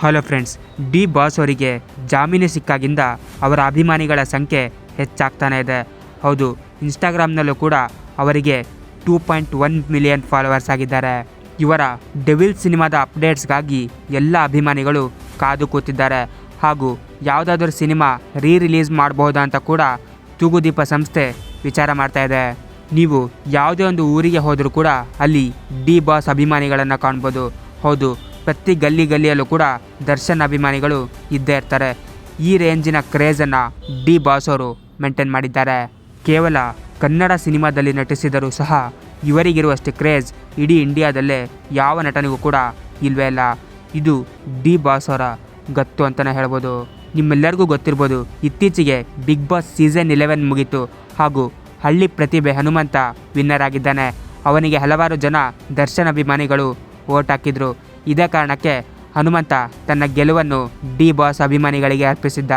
Hello friends, D boss ಅವರಿಗೆ ಜಾಮೀನು ಸಿಕ್ಕಾಗಿಂದ ಅವರ ಅಭಿಮಾನಿಗಳ ಸಂಖ್ಯೆ ಹೆಚ್ಚಾಗ್ತಾನೆ ಇದೆ. ಹೌದು, ಇನ್ಸ್ಟಾಗ್ರಾಮ್ನಲ್ಲೂ ಕೂಡ ಅವರಿಗೆ two point one million followers ಆಗಿದ್ದಾರೆ. ಇವರ ಡೆವಿಲ್ ಸಿನಿಮಾದ ಅಪ್ಡೇಟ್ಸ್ಗಾಗಿ ಎಲ್ಲ ಅಭಿಮಾನಿಗಳು ಕಾದು ಕೂತಿದ್ದಾರೆ. ಹಾಗೂ ಯಾವುದಾದ್ರೂ ಸಿನಿಮಾ ರೀ ರಿಲೀಸ್ ಮಾಡಬಹುದಾ ಅಂತ ಕೂಡ ತೂಗುದೀಪ ಸಂಸ್ಥೆ ವಿಚಾರ ಮಾಡ್ತಾ ಇದೆ. ನೀವು ಯಾವುದೇ ಒಂದು ಊರಿಗೆ ಹೋದರೂ ಕೂಡ ಅಲ್ಲಿ ಡಿ ಬಾಸ್ ಅಭಿಮಾನಿಗಳನ್ನು ಕಾಣ್ಬೋದು. ಹೌದು ಪ್ರತಿ ಗಲ್ಲಿ ಗಲ್ಲಿಯಲ್ಲೂ ಕೂಡ ದರ್ಶನ್ ಅಭಿಮಾನಿಗಳು ಇದ್ದೇ ಇರ್ತಾರೆ. ಈ ರೇಂಜಿನ ಕ್ರೇಜನ್ನು ಡಿ ಬಾಸ್ ಅವರು ಮೇಂಟೈನ್ ಮಾಡಿದ್ದಾರೆ. ಕೇವಲ ಕನ್ನಡ ಸಿನಿಮಾದಲ್ಲಿ ನಟಿಸಿದರೂ ಸಹ ಇವರಿಗಿರುವಷ್ಟು ಕ್ರೇಜ್ ಇಡೀ ಇಂಡಿಯಾದಲ್ಲೇ ಯಾವ ನಟನಿಗೂ ಕೂಡ ಇಲ್ವೇ ಇಲ್ಲ. ಇದು ಡಿ ಬಾಸ್ ಅವರ ಗತ್ತು ಅಂತಲೇ ಹೇಳ್ಬೋದು. ನಿಮ್ಮೆಲ್ಲರಿಗೂ ಗೊತ್ತಿರ್ಬೋದು, ಇತ್ತೀಚೆಗೆ ಬಿಗ್ ಬಾಸ್ ಸೀಸನ್ ಇಲೆವೆನ್ ಮುಗೀತು ಹಾಗೂ ಹಳ್ಳಿ ಪ್ರತಿಭೆ ಹನುಮಂತ ವಿನ್ನರ್ ಆಗಿದ್ದಾನೆ. ಅವನಿಗೆ ಹಲವಾರು ಜನ ದರ್ಶನ್ ಅಭಿಮಾನಿಗಳು ಓಟ್ ಹಾಕಿದ್ರು. ಇದೇ ಕಾರಣಕ್ಕೆ ಹನುಮಂತ ತನ್ನ ಗೆಲುವನ್ನು ಡಿ ಬಾಸ್ ಅಭಿಮಾನಿಗಳಿಗೆ ಅರ್ಪಿಸಿದ್ದ.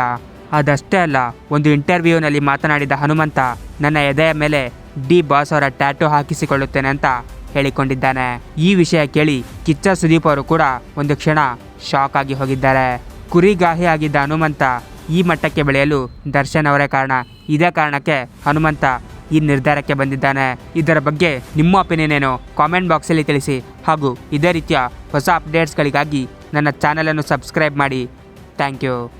ಅದಷ್ಟೇ ಅಲ್ಲ, ಒಂದು ಇಂಟರ್ವ್ಯೂನಲ್ಲಿ ಮಾತನಾಡಿದ ಹನುಮಂತ, ನನ್ನ ಎದೆಯ ಮೇಲೆ ಡಿ ಬಾಸ್ ಅವರ ಟ್ಯಾಟೂ ಹಾಕಿಸಿಕೊಳ್ಳುತ್ತೇನೆ ಅಂತ ಹೇಳಿಕೊಂಡಿದ್ದಾನೆ. ಈ ವಿಷಯ ಕೇಳಿ ಕಿಚ್ಚ ಸುದೀಪ್ ಅವರು ಕೂಡ ಒಂದು ಕ್ಷಣ ಶಾಕ್ ಆಗಿ ಹೋಗಿದ್ದಾರೆ. ಕುರಿಗಾಹಿ ಆಗಿದ್ದ ಹನುಮಂತ ಈ ಮಟ್ಟಕ್ಕೆ ಬೆಳೆಯಲು ದರ್ಶನ್ ಅವರೇ ಕಾರಣ. ಇದೇ ಕಾರಣಕ್ಕೆ ಹನುಮಂತ ಈ ನಿರ್ಧಾರಕ್ಕೆ ಬಂದಿದ್ದಾನೆ. ಇದರ ಬಗ್ಗೆ ನಿಮ್ಮ ಒಪಿನಿಯನ್ ಏನು? ಕಾಮೆಂಟ್ ಬಾಕ್ಸಲ್ಲಿ ತಿಳಿಸಿ. ಹಾಗೂ ಇದೇ ರೀತಿಯ ಹೊಸ ಅಪ್ಡೇಟ್ಸ್ಗಳಿಗಾಗಿ ನನ್ನ ಚಾನಲನ್ನು ಸಬ್ಸ್ಕ್ರೈಬ್ ಮಾಡಿ. Thank you